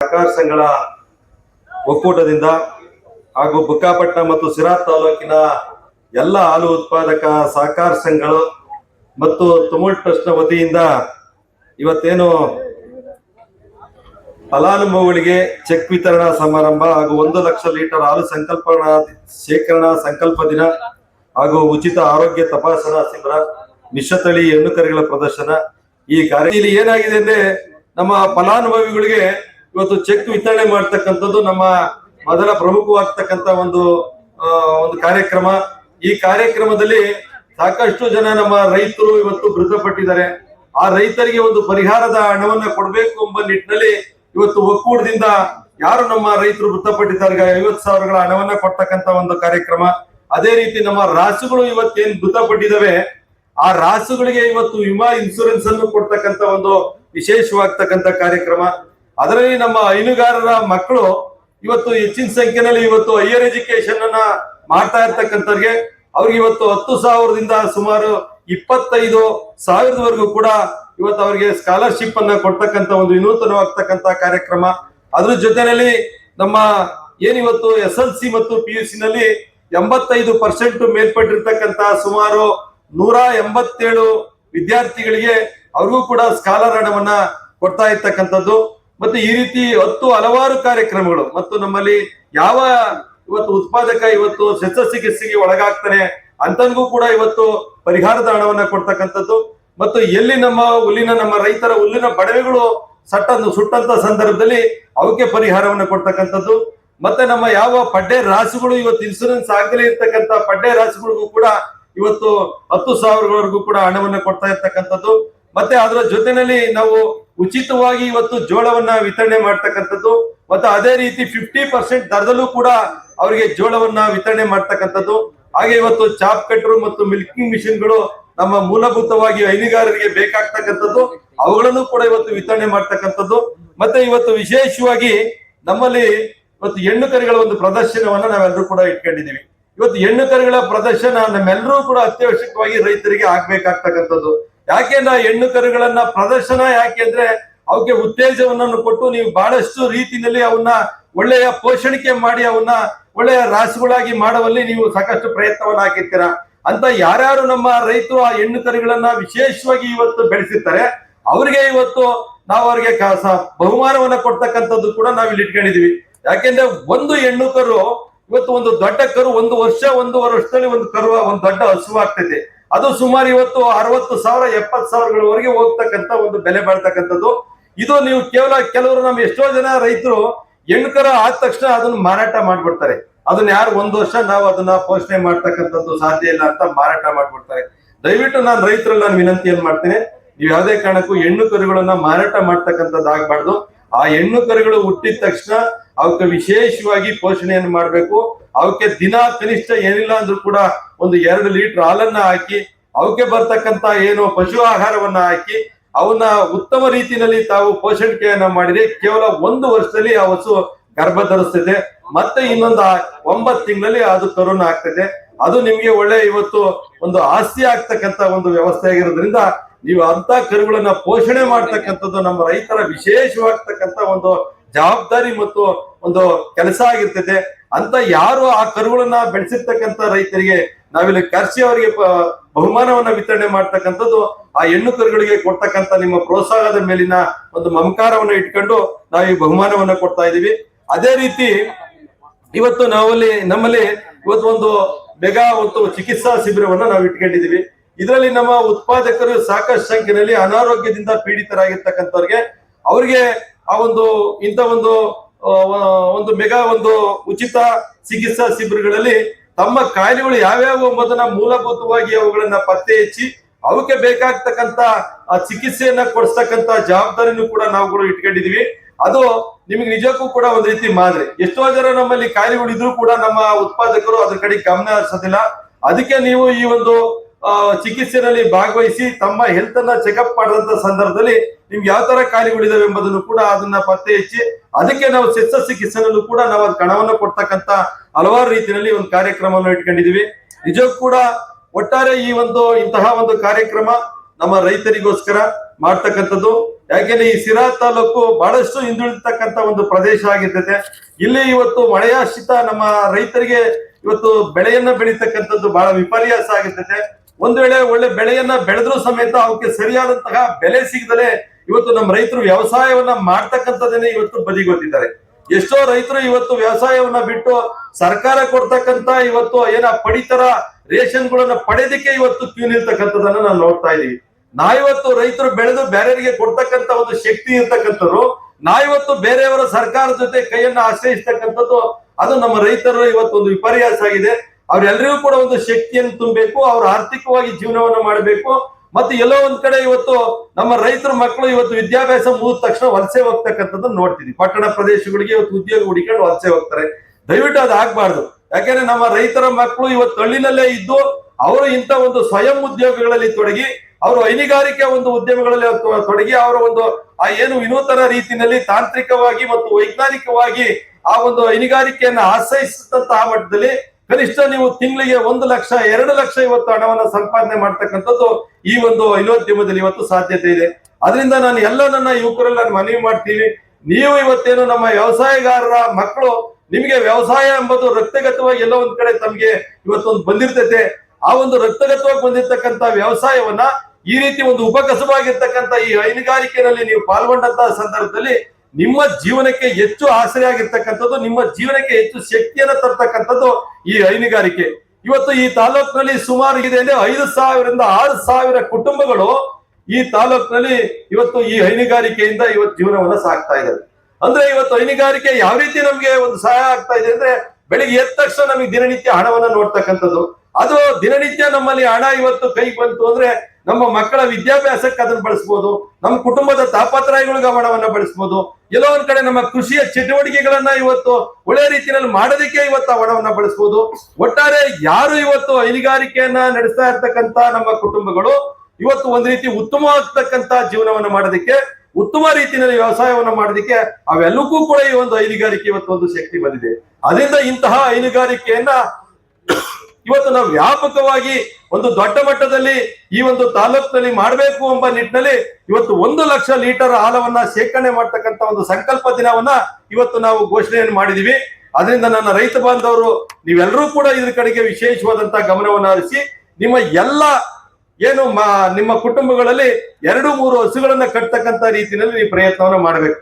ಸಹಕಾರ ಸಂಘಗಳ ಒಕ್ಕೂಟದಿಂದ ಹಾಗೂ ಬುಕ್ಕಾಪಟ್ಟಣ ಮತ್ತು ಸಿರಾ ತಾಲೂಕಿನ ಎಲ್ಲ ಹಾಲು ಉತ್ಪಾದಕ ಸಹಕಾರ ಸಂಘಗಳು ಮತ್ತು ತುಮುಲ್ ಟ್ರಸ್ಟ್ನ ವತಿಯಿಂದ ಇವತ್ತೇನು ಫಲಾನುಭವಿಗಳಿಗೆ ಚೆಕ್ ವಿತರಣಾ ಸಮಾರಂಭ ಹಾಗೂ ಒಂದು ಲಕ್ಷ ಲೀಟರ್ ಹಾಲು ಸಂಕಲ್ಪನಾ ಶೇಖರಣಾ ಸಂಕಲ್ಪ ದಿನ ಹಾಗೂ ಉಚಿತ ಆರೋಗ್ಯ ತಪಾಸಣಾ ಶಿಬಿರ ಮಿಶ್ರತಳಿ ಹೆಣ್ಣು ಪ್ರದರ್ಶನ ಈ ಕಾರ್ಯ ಇಲ್ಲಿ ಏನಾಗಿದೆ ಅಂದ್ರೆ ನಮ್ಮ ಫಲಾನುಭವಿಗಳಿಗೆ ಇವತ್ತು ಚೆಕ್ ವಿತರಣೆ ಮಾಡ್ತಕ್ಕಂಥದ್ದು ನಮ್ಮ ಮೊದಲ ಪ್ರಮುಖವಾಗ್ತಕ್ಕಂಥ ಒಂದು ಒಂದು ಕಾರ್ಯಕ್ರಮ. ಈ ಕಾರ್ಯಕ್ರಮದಲ್ಲಿ ಸಾಕಷ್ಟು ಜನ ನಮ್ಮ ರೈತರು ಇವತ್ತು ಮೃತಪಟ್ಟಿದ್ದಾರೆ. ಆ ರೈತರಿಗೆ ಒಂದು ಪರಿಹಾರದ ಹಣವನ್ನ ಕೊಡಬೇಕು ಎಂಬ ನಿಟ್ಟಿನಲ್ಲಿ ಇವತ್ತು ಒಕ್ಕೂಟದಿಂದ ಯಾರು ನಮ್ಮ ರೈತರು ಮೃತಪಟ್ಟಿದ್ದಾರೆ? ಐವತ್ತು ಸಾವಿರಗಳ ಹಣವನ್ನ ಕೊಡ್ತಕ್ಕಂತ ಒಂದು ಕಾರ್ಯಕ್ರಮ. ಅದೇ ರೀತಿ ನಮ್ಮ ರಾಸುಗಳು ಇವತ್ತೇನ್ ಮೃತಪಟ್ಟಿದ್ದಾವೆ? ಆ ರಾಸುಗಳಿಗೆ ಇವತ್ತು ವಿಮಾ ಇನ್ಸೂರೆನ್ಸ್ ಅನ್ನು ಕೊಡ್ತಕ್ಕಂತ ಒಂದು ವಿಶೇಷವಾಗ್ತಕ್ಕಂತ ಕಾರ್ಯಕ್ರಮ. ಅದರಲ್ಲಿ ನಮ್ಮ ಹೈನುಗಾರರ ಮಕ್ಕಳು ಇವತ್ತು ಹೆಚ್ಚಿನ ಸಂಖ್ಯೆಯಲ್ಲಿ ಇವತ್ತು ಹೈಯರ್ ಎಜುಕೇಶನ್ ಅನ್ನ ಮಾಡ್ತಾ ಇರ್ತಕ್ಕಂಥವ್ರಿಗೆ ಅವ್ರಿಗೆ ಇವತ್ತು ಹತ್ತು ಸಾವಿರದಿಂದ ಸುಮಾರು ಇಪ್ಪತ್ತೈದು ಸಾವಿರದವರೆಗೂ ಕೂಡ ಇವತ್ತು ಅವರಿಗೆ ಸ್ಕಾಲರ್ಶಿಪ್ ಅನ್ನ ಕೊಡ್ತಕ್ಕಂತ ಒಂದು ವಿನೂತನವಾಗ್ತಕ್ಕಂತ ಕಾರ್ಯಕ್ರಮ. ಅದ್ರ ಜೊತೆನಲ್ಲಿ ನಮ್ಮ ಏನಿವತ್ತು ಎಸ್ ಎಲ್ ಸಿ ಮತ್ತು ಪಿ ಯು ಸಿ ನಲ್ಲಿ ಎಂಬತ್ತೈದು ಪರ್ಸೆಂಟ್ ಮೇಲ್ಪಟ್ಟಿರ್ತಕ್ಕಂತ ಸುಮಾರು ನೂರ ಎಂಬತ್ತೇಳು ವಿದ್ಯಾರ್ಥಿಗಳಿಗೆ ಅವ್ರಿಗೂ ಕೂಡ ಸ್ಕಾಲರ್ ಹಣವನ್ನ ಕೊಡ್ತಾ ಇರ್ತಕ್ಕಂಥದ್ದು. ಮತ್ತು ಈ ರೀತಿ ಹತ್ತು ಹಲವಾರು ಕಾರ್ಯಕ್ರಮಗಳು ಮತ್ತು ನಮ್ಮಲ್ಲಿ ಯಾವ ಇವತ್ತು ಉತ್ಪಾದಕ ಇವತ್ತು ಶಸ್ತ್ರಚಿಕಿತ್ಸೆಗೆ ಒಳಗಾಗ್ತಾನೆ ಅಂತನ್ಗೂ ಕೂಡ ಇವತ್ತು ಪರಿಹಾರದ ಹಣವನ್ನ ಕೊಡ್ತಕ್ಕಂಥದ್ದು. ಮತ್ತು ಎಲ್ಲಿ ನಮ್ಮ ಹುಲ್ಲಿನ ನಮ್ಮ ರೈತರ ಹುಲ್ಲಿನ ಬಡವೆಗಳು ಸಟ್ಟ ಸುಟ್ಟಂತ ಸಂದರ್ಭದಲ್ಲಿ ಅವಕ್ಕೆ ಪರಿಹಾರವನ್ನು ಕೊಡ್ತಕ್ಕಂಥದ್ದು. ಮತ್ತೆ ನಮ್ಮ ಯಾವ ಪಡ್ಡೆ ರಾಸುಗಳು ಇವತ್ತು ಇನ್ಸೂರೆನ್ಸ್ ಆಗಲೇ ಇರ್ತಕ್ಕಂಥ ಪಡ್ಡೆ ರಾಸುಗಳಿಗೂ ಕೂಡ ಇವತ್ತು ಹತ್ತು ಸಾವಿರವರೆಗೂ ಕೂಡ ಹಣವನ್ನು ಕೊಡ್ತಾ ಇರ್ತಕ್ಕಂಥದ್ದು. ಮತ್ತೆ ಅದರ ಜೊತೆನಲ್ಲಿ ನಾವು ಉಚಿತವಾಗಿ ಇವತ್ತು ಜೋಳವನ್ನ ವಿತರಣೆ ಮಾಡ್ತಕ್ಕಂಥದ್ದು, ಮತ್ತೆ ಅದೇ ರೀತಿ ಫಿಫ್ಟಿ ಪರ್ಸೆಂಟ್ ದರದಲ್ಲೂ ಕೂಡ ಅವರಿಗೆ ಜೋಳವನ್ನ ವಿತರಣೆ ಮಾಡ್ತಕ್ಕಂಥದ್ದು. ಹಾಗೆ ಇವತ್ತು ಚಾಪ್ ಕಟ್ರು ಮತ್ತು ಮಿಲ್ಕಿಂಗ್ ಮಿಷಿನ್ಗಳು ನಮ್ಮ ಮೂಲಭೂತವಾಗಿ ಹೈನುಗಾರರಿಗೆ ಬೇಕಾಗ್ತಕ್ಕಂಥದ್ದು, ಅವುಗಳನ್ನು ಕೂಡ ಇವತ್ತು ವಿತರಣೆ ಮಾಡ್ತಕ್ಕಂಥದ್ದು. ಮತ್ತೆ ಇವತ್ತು ವಿಶೇಷವಾಗಿ ನಮ್ಮಲ್ಲಿ ಇವತ್ತು ಹೆಣ್ಣು ಕರಿಗಳ ಒಂದು ಪ್ರದರ್ಶನವನ್ನ ನಾವೆಲ್ಲರೂ ಕೂಡ ಇಟ್ಕೊಂಡಿದ್ದೀವಿ. ಇವತ್ತು ಹೆಣ್ಣು ಕರಿಗಳ ಪ್ರದರ್ಶನ ನಮ್ಮೆಲ್ಲರೂ ಕೂಡ ಅತ್ಯವಶ್ಯಕವಾಗಿ ರೈತರಿಗೆ ಆಗ್ಬೇಕಾಗ್ತಕ್ಕಂಥದ್ದು. ಯಾಕೆಂದ್ರೆ ನಾ ಹೆಣ್ಣು ಕರುಗಳನ್ನ ಪ್ರದರ್ಶನ ಯಾಕೆ ಅಂದ್ರೆ ಅವಕ್ಕೆ ಉತ್ತೇಜವನ್ನು ಕೊಟ್ಟು ನೀವು ಬಹಳಷ್ಟು ರೀತಿಯಲ್ಲಿ ಅವನ್ನ ಒಳ್ಳೆಯ ಪೋಷಣಿಕೆ ಮಾಡಿ ಅವನ್ನ ಒಳ್ಳೆಯ ರಾಸುಗಳಾಗಿ ಮಾಡುವಲ್ಲಿ ನೀವು ಸಾಕಷ್ಟು ಪ್ರಯತ್ನವನ್ನು ಹಾಕಿರ್ತೀರಾ. ಅಂತ ಯಾರ್ಯಾರು ನಮ್ಮ ರೈತರು ಆ ಹೆಣ್ಣು ಕರುಗಳನ್ನ ವಿಶೇಷವಾಗಿ ಇವತ್ತು ಬೆಳೆಸಿರ್ತಾರೆ, ಅವ್ರಿಗೆ ಇವತ್ತು ನಾವು ಅವ್ರಿಗೆ ಕಾಸ ಬಹುಮಾನವನ್ನ ಕೊಡ್ತಕ್ಕಂಥದ್ದು ಕೂಡ ನಾವು ಇಲ್ಲಿ ಇಟ್ಕೊಂಡಿದೀವಿ. ಯಾಕೆಂದ್ರೆ ಒಂದು ಹೆಣ್ಣು ಕರು, ಇವತ್ತು ಒಂದು ದೊಡ್ಡ ಕರು ಒಂದು ವರ್ಷ ಒಂದೂವರೆ ವರ್ಷದಲ್ಲಿ ಒಂದು ಕರು ಒಂದು ದೊಡ್ಡ ಹಸು ಆಗ್ತದೆ ಅದು ಸುಮಾರು ಇವತ್ತು ಅರವತ್ತು ಸಾವಿರ, ಎಪ್ಪತ್ತು ಸಾವಿರಗಳವರೆಗೆ ಹೋಗ್ತಕ್ಕಂತ ಒಂದು ಬೆಲೆ ಬಾಳ್ತಕ್ಕಂಥದ್ದು. ಇದು ನೀವು ಕೇವಲ ಕೆಲವರು ನಮ್ಮ ಎಷ್ಟೋ ಜನ ರೈತರು ಹೆಣ್ಣು ಕರು ಆದ ತಕ್ಷಣ ಅದನ್ನ ಮಾರಾಟ ಮಾಡ್ಬಿಡ್ತಾರೆ. ಅದನ್ನ ಯಾರು ಒಂದು ವರ್ಷ ನಾವು ಅದನ್ನ ಪೋಷಣೆ ಮಾಡ್ತಕ್ಕಂಥದ್ದು ಸಾಧ್ಯ ಇಲ್ಲ ಅಂತ ಮಾರಾಟ ಮಾಡ್ಬಿಡ್ತಾರೆ. ದಯವಿಟ್ಟು ನಾನು ರೈತರಲ್ಲಿ ನಾನು ವಿನಂತಿ ಮಾಡ್ತೀನಿ. ನೀವು ಯಾವುದೇ ಕಾರಣಕ್ಕೂ ಹೆಣ್ಣು ಕರುಗಳನ್ನ ಮಾರಾಟ ಮಾಡ್ತಕ್ಕಂಥದ್ದು ಆಗ್ಬಾರ್ದು ಆ ಹೆಣ್ಣು ಕರುಗಳು ಹುಟ್ಟಿದ ತಕ್ಷಣ ಅವಕ್ಕೆ ವಿಶೇಷವಾಗಿ ಪೋಷಣೆಯನ್ನು ಮಾಡಬೇಕು. ಅವಕ್ಕೆ ದಿನ ಕನಿಷ್ಠ ಏನಿಲ್ಲ ಅಂದ್ರೂ ಕೂಡ ಒಂದು ಎರಡು ಲೀಟರ್ ಹಾಲನ್ನ ಹಾಕಿ, ಅವಕ್ಕೆ ಬರ್ತಕ್ಕಂತ ಏನು ಪಶು ಆಹಾರವನ್ನ ಹಾಕಿ, ಅವನ್ನ ಉತ್ತಮ ರೀತಿಯಲ್ಲಿ ತಾವು ಪೋಷಣಿಕೆಯನ್ನ ಮಾಡಿದ್ರೆ ಕೇವಲ ಒಂದು ವರ್ಷದಲ್ಲಿ ಆ ಹಸು ಗರ್ಭ ಧರಿಸ್ತದೆ. ಮತ್ತೆ ಇನ್ನೊಂದು ಒಂಬತ್ತು ತಿಂಗಳಲ್ಲಿ ಅದು ಕರುನ ಆಗ್ತದೆ. ಅದು ನಿಮ್ಗೆ ಒಳ್ಳೆ ಇವತ್ತು ಒಂದು ಆಸ್ತಿ ಆಗ್ತಕ್ಕಂತ ಒಂದು ವ್ಯವಸ್ಥೆ ಆಗಿರೋದ್ರಿಂದ ನೀವು ಅಂತ ಕರುಗಳನ್ನ ಪೋಷಣೆ ಮಾಡ್ತಕ್ಕಂಥದ್ದು ನಮ್ಮ ರೈತರ ವಿಶೇಷವಾಗ್ತಕ್ಕಂತ ಒಂದು ಜವಾಬ್ದಾರಿ ಮತ್ತು ಒಂದು ಕೆಲಸ ಆಗಿರ್ತೈತೆ ಅಂತ ಯಾರು ಆ ಕರುಗಳನ್ನ ಬೆಳೆಸಿರ್ತಕ್ಕಂಥ ರೈತರಿಗೆ ನಾವಿಲ್ಲಿ ಕರ್ಸಿ ಅವರಿಗೆ ಬಹುಮಾನವನ್ನ ವಿತರಣೆ ಮಾಡ್ತಕ್ಕಂಥದ್ದು, ಆ ಹೆಣ್ಣು ಕರುಗಳಿಗೆ ಕೊಡ್ತಕ್ಕಂಥ ನಿಮ್ಮ ಪ್ರೋತ್ಸಾಹದ ಮೇಲಿನ ಒಂದು ಮಮಕಾರವನ್ನ ಇಟ್ಕೊಂಡು ನಾವು ಈ ಬಹುಮಾನವನ್ನ ಕೊಡ್ತಾ ಇದೀವಿ. ಅದೇ ರೀತಿ ಇವತ್ತು ನಾವಲ್ಲಿ ನಮ್ಮಲ್ಲಿ ಇವತ್ತು ಒಂದು ಮೆಗಾ ಒಂದು ಚಿಕಿತ್ಸಾ ಶಿಬಿರವನ್ನ ನಾವು ಇಟ್ಕೊಂಡಿದೀವಿ. ಇದರಲ್ಲಿ ನಮ್ಮ ಉತ್ಪಾದಕರು ಸಾಕಷ್ಟು ಸಂಖ್ಯೆಯಲ್ಲಿ ಅನಾರೋಗ್ಯದಿಂದ ಪೀಡಿತರಾಗಿರ್ತಕ್ಕಂಥವ್ರಿಗೆ ಅವ್ರಿಗೆ ಆ ಒಂದು ಇಂಥ ಒಂದು ಒಂದು ಮೆಗಾ ಒಂದು ಉಚಿತ ಚಿಕಿತ್ಸಾ ಶಿಬಿರಗಳಲ್ಲಿ ತಮ್ಮ ಕಾಯಿಲೆಗಳು ಯಾವ್ಯಾವ ಎಂಬುದನ್ನ ಮೂಲಭೂತವಾಗಿ ಅವುಗಳನ್ನ ಪತ್ತೆ ಹಚ್ಚಿ ಅವಕ್ಕೆ ಬೇಕಾಗ್ತಕ್ಕಂತ ಚಿಕಿತ್ಸೆಯನ್ನ ಕೊಡಿಸ್ತಕ್ಕಂತ ಜವಾಬ್ದಾರಿನೂ ಕೂಡ ನಾವುಗಳು ಇಟ್ಕೊಂಡಿದೀವಿ. ಅದು ನಿಮಗೆ ನಿಜಕ್ಕೂ ಕೂಡ ಒಂದ್ ರೀತಿ ಮಾದರಿ. ಎಷ್ಟೋ ಜನ ನಮ್ಮಲ್ಲಿ ಕಾಯಿಲೆಗಳು ಇದ್ರೂ ಕೂಡ ನಮ್ಮ ಉತ್ಪಾದಕರು ಅದ್ರ ಕಡೆ ಗಮನ ಹರಿಸೋದಿಲ್ಲ. ಅದಕ್ಕೆ ನೀವು ಈ ಒಂದು ಆ, ಚಿಕಿತ್ಸೆನಲ್ಲಿ ಭಾಗವಹಿಸಿ ತಮ್ಮ ಹೆಲ್ತ್ ಅನ್ನ ಚೆಕಪ್ ಮಾಡಿದಂತ ಸಂದರ್ಭದಲ್ಲಿ ನಿಮ್ಗೆ ಯಾವ ತರ ಕಾಯಿಲೆಗಳಿದಾವೆ ಎಂಬುದನ್ನು ಕೂಡ ಅದನ್ನ ಪತ್ತೆ ಹಚ್ಚಿ ಅದಕ್ಕೆ ನಾವು ಶಸ್ತ್ರ ಚಿಕಿತ್ಸೆನಲ್ಲೂ ಕೂಡ ನಾವು ಅದ್ ಕಣವನ್ನು ಕೊಡ್ತಕ್ಕಂತ ಹಲವಾರು ರೀತಿಯಲ್ಲಿ ಒಂದು ಕಾರ್ಯಕ್ರಮವನ್ನು ಇಟ್ಕೊಂಡಿದೀವಿ ನಿಜಕ್ಕೂ ಕೂಡ ಒಟ್ಟಾರೆ ಈ ಒಂದು ಇಂತಹ ಒಂದು ಕಾರ್ಯಕ್ರಮ ನಮ್ಮ ರೈತರಿಗೋಸ್ಕರ ಮಾಡ್ತಕ್ಕಂಥದ್ದು. ಯಾಕೆಂದ್ರೆ ಈ ಸಿರಾ ತಾಲೂಕು ಬಹಳಷ್ಟು ಹಿಂದುಳಿತಕ್ಕಂತ ಒಂದು ಪ್ರದೇಶ ಆಗಿರ್ತದೆ ಇಲ್ಲಿ ಇವತ್ತು ಮಳೆಯಾಶ್ರಿತ ನಮ್ಮ ರೈತರಿಗೆ ಇವತ್ತು ಬೆಳೆಯನ್ನ ಬೆಳೀತಕ್ಕಂಥದ್ದು ಬಹಳ ವಿಪರ್ಯಾಸ ಆಗಿರ್ತದೆ ಒಂದ್ ವೇಳೆ ಒಳ್ಳೆ ಬೆಳೆಯನ್ನ ಬೆಳೆದ್ರೂ ಸಮೇತ ಅವಕ್ಕೆ ಸರಿಯಾದಂತಹ ಬೆಲೆ ಸಿಗದಲೆ ಇವತ್ತು ನಮ್ಮ ರೈತರು ವ್ಯವಸಾಯವನ್ನ ಮಾಡ್ತಕ್ಕಂಥದ್ದನ್ನೇ ಇವತ್ತು ಬದಿಗೊತ್ತಿದ್ದಾರೆ. ಎಷ್ಟೋ ರೈತರು ಇವತ್ತು ವ್ಯವಸಾಯವನ್ನ ಬಿಟ್ಟು ಸರ್ಕಾರ ಕೊಡ್ತಕ್ಕಂತ ಇವತ್ತು ಏನ ಪಡಿತರ ರೇಷನ್ ಗಳನ್ನ ಪಡೆದಕ್ಕೆ ಇವತ್ತು ಕ್ಯೂ ನಿಲ್ತಕ್ಕಂಥದ್ದನ್ನ ನಾವು ನೋಡ್ತಾ ಇದೀವಿ ಇವತ್ತು ರೈತರು ಬೆಳೆದು ಬೇರೆಯವರಿಗೆ ಕೊಡ್ತಕ್ಕಂತ ಒಂದು ಶಕ್ತಿ ಇರ್ತಕ್ಕಂಥವ್ರು ಇವತ್ತು ಬೇರೆಯವರ ಸರ್ಕಾರದ ಜೊತೆ ಕೈಯನ್ನ ಆಶ್ರಯಿಸ್ತಕ್ಕಂಥದ್ದು, ಅದು ನಮ್ಮ ರೈತರು ಇವತ್ತು ಒಂದು ವಿಪರ್ಯಾಸ ಆಗಿದೆ. ಅವ್ರೆಲ್ಲರಿಗೂ ಕೂಡ ಒಂದು ಶಕ್ತಿಯನ್ನು ತುಂಬಬೇಕು, ಅವ್ರ ಆರ್ಥಿಕವಾಗಿ ಜೀವನವನ್ನು ಮಾಡಬೇಕು. ಮತ್ತೆ ಎಲ್ಲೋ ಒಂದ್ ಕಡೆ ಇವತ್ತು ನಮ್ಮ ರೈತರ ಮಕ್ಕಳು ಇವತ್ತು ವಿದ್ಯಾಭ್ಯಾಸ ಮುಗಿದ ತಕ್ಷಣ ವಲಸೆ ಹೋಗ್ತಕ್ಕಂಥದ್ದನ್ನ ನೋಡ್ತೀವಿ. ಪಟ್ಟಣ ಪ್ರದೇಶಗಳಿಗೆ ಇವತ್ತು ಉದ್ಯೋಗ ಹುಡುಕೊಂಡು ವಲಸೆ ಹೋಗ್ತಾರೆ. ದಯವಿಟ್ಟು ಅದು ಆಗ್ಬಾರ್ದು. ಯಾಕೆಂದ್ರೆ ನಮ್ಮ ರೈತರ ಮಕ್ಕಳು ಇವತ್ತು ಹಳ್ಳಿನಲ್ಲೇ ಇದ್ದು ಅವರು ಇಂಥ ಒಂದು ಸ್ವಯಂ ಉದ್ಯೋಗಗಳಲ್ಲಿ ತೊಡಗಿ, ಅವರು ಹೈನುಗಾರಿಕೆ ಒಂದು ಉದ್ಯಮಗಳಲ್ಲಿ ತೊಡಗಿ, ಅವರ ಒಂದು ಆ ಏನು ವಿನೂತನ ರೀತಿಯಲ್ಲಿ ತಾಂತ್ರಿಕವಾಗಿ ಮತ್ತು ವೈಜ್ಞಾನಿಕವಾಗಿ ಆ ಒಂದು ಹೈನುಗಾರಿಕೆಯನ್ನು ಆಶ್ರಯಿಸಿದಂತಹ ಮಟ್ಟದಲ್ಲಿ ಕನಿಷ್ಠ ನೀವು ತಿಂಗಳಿಗೆ ಒಂದು ಲಕ್ಷ, ಎರಡು ಲಕ್ಷ ಇವತ್ತು ಹಣವನ್ನು ಸಂಪಾದನೆ ಮಾಡ್ತಕ್ಕಂಥದ್ದು ಈ ಒಂದು ಐನೋದ್ಯಮದಲ್ಲಿ ಇವತ್ತು ಸಾಧ್ಯತೆ ಇದೆ. ಅದರಿಂದ ನಾನು ಎಲ್ಲ ನನ್ನ ಯುವಕರಲ್ಲಿ ನಾನು ಮನವಿ ಮಾಡ್ತೀನಿ. ನೀವು ಇವತ್ತೇನು ನಮ್ಮ ವ್ಯವಸಾಯಗಾರರ ಮಕ್ಕಳು, ನಿಮಗೆ ವ್ಯವಸಾಯ ಎಂಬುದು ರಕ್ತಗತವಾಗಿ ಎಲ್ಲ ಒಂದ್ ಕಡೆ ತಮಗೆ ಇವತ್ತೊಂದು ಬಂದಿರ್ತೈತೆ. ಆ ಒಂದು ರಕ್ತಗತವಾಗಿ ಬಂದಿರತಕ್ಕಂತ ವ್ಯವಸಾಯವನ್ನ ಈ ರೀತಿ ಒಂದು ಉಪಕಸವಾಗಿರ್ತಕ್ಕಂಥ ಈ ಹೈನುಗಾರಿಕೆಯಲ್ಲಿ ನೀವು ಪಾಲ್ಗೊಂಡಂತಹ ಸಂದರ್ಭದಲ್ಲಿ ನಿಮ್ಮ ಜೀವನಕ್ಕೆ ಹೆಚ್ಚು ಆಸರೆಯಾಗಿರ್ತಕ್ಕಂಥದ್ದು, ನಿಮ್ಮ ಜೀವನಕ್ಕೆ ಹೆಚ್ಚು ಶಕ್ತಿಯನ್ನ ತರ್ತಕ್ಕಂಥದ್ದು ಈ ಹೈನುಗಾರಿಕೆ. ಇವತ್ತು ಈ ತಾಲೂಕಿನಲ್ಲಿ ಸುಮಾರು ಇದೆ ಅಂದ್ರೆ ಐದು ಸಾವಿರದಿಂದ ಆರು ಸಾವಿರ ಕುಟುಂಬಗಳು ಈ ತಾಲೂಕಿನಲ್ಲಿ ಇವತ್ತು ಈ ಹೈನುಗಾರಿಕೆಯಿಂದ ಇವತ್ತು ಜೀವನವನ್ನ ಸಾಕ್ತಾ ಇದ್ದಾರೆ. ಅಂದ್ರೆ ಇವತ್ತು ಹೈನುಗಾರಿಕೆ ಯಾವ ರೀತಿ ನಮ್ಗೆ ಒಂದು ಸಹಾಯ ಆಗ್ತಾ ಇದೆ ಅಂದ್ರೆ ಬೆಳಿಗ್ಗೆ ಎದ್ದ ತಕ್ಷಣ ನಮಗೆ ದಿನನಿತ್ಯ ಹಣವನ್ನ ನೋಡ್ತಕ್ಕಂಥದ್ದು. ಅದು ದಿನನಿತ್ಯ ನಮ್ಮಲ್ಲಿ ಹಣ ಇವತ್ತು ಕೈಗೆ ಬಂತು ಅಂದ್ರೆ ನಮ್ಮ ಮಕ್ಕಳ ವಿದ್ಯಾಭ್ಯಾಸಕ್ಕೆ ಅದನ್ನು ಬಳಸ್ಬೋದು, ನಮ್ಮ ಕುಟುಂಬದ ತಾಪತ್ರಯಗಳಿಗೆ ಗಮನವನ್ನ ಬಳಸ್ಬೋದು, ಎಲ್ಲೋ ಒಂದ್ ಕಡೆ ನಮ್ಮ ಕೃಷಿಯ ಚಟುವಟಿಕೆಗಳನ್ನ ಇವತ್ತು ಒಳ್ಳೆ ರೀತಿಯಲ್ಲಿ ಮಾಡೋದಕ್ಕೆ ಇವತ್ತು ಆ ಹಣವನ್ನ ಬಳಸ್ಬೋದು. ಒಟ್ಟಾರೆ ಯಾರು ಇವತ್ತು ಹೈನುಗಾರಿಕೆಯನ್ನ ನಡೆಸ್ತಾ ಇರ್ತಕ್ಕಂತ ನಮ್ಮ ಕುಟುಂಬಗಳು ಇವತ್ತು ಒಂದ್ ರೀತಿ ಉತ್ತಮವಾಗ್ತಕ್ಕಂತ ಜೀವನವನ್ನ ಮಾಡೋದಕ್ಕೆ, ಉತ್ತಮ ರೀತಿಯಲ್ಲಿ ವ್ಯವಸಾಯವನ್ನ ಮಾಡೋದಕ್ಕೆ ಅವೆಲ್ಲಕ್ಕೂ ಕೂಡ ಈ ಒಂದು ಹೈನುಗಾರಿಕೆ ಇವತ್ತು ಒಂದು ಶಕ್ತಿ ಬಂದಿದೆ. ಅದರಿಂದ ಇಂತಹ ಹೈನುಗಾರಿಕೆಯನ್ನ ಇವತ್ತು ನಾವು ವ್ಯಾಪಕವಾಗಿ ಒಂದು ದೊಡ್ಡ ಮಟ್ಟದಲ್ಲಿ ಈ ಒಂದು ತಾಲೂಕಿನಲ್ಲಿ ಮಾಡಬೇಕು ಎಂಬ ನಿಟ್ಟಿನಲ್ಲಿ ಇವತ್ತು ಒಂದು ಲಕ್ಷ ಲೀಟರ್ ಹಾಲವನ್ನ ಶೇಖರಣೆ ಮಾಡ್ತಕ್ಕಂತ ಒಂದು ಸಂಕಲ್ಪ ದಿನವನ್ನ ಇವತ್ತು ನಾವು ಘೋಷಣೆಯನ್ನು ಮಾಡಿದೀವಿ. ಅದರಿಂದ ನನ್ನ ರೈತ ಬಾಂಧವರು, ನೀವೆಲ್ಲರೂ ಕೂಡ ಇದ್ರ ಕಡೆಗೆ ವಿಶೇಷವಾದಂತಹ ಗಮನವನ್ನು ಹರಿಸಿ, ನಿಮ್ಮ ಎಲ್ಲ ಏನು ನಿಮ್ಮ ಕುಟುಂಬಗಳಲ್ಲಿ ಎರಡು ಮೂರು ಹಸುಗಳನ್ನ ಕಟ್ತಕ್ಕಂತ ರೀತಿಯಲ್ಲಿ ನೀವು ಪ್ರಯತ್ನವನ್ನ ಮಾಡಬೇಕು.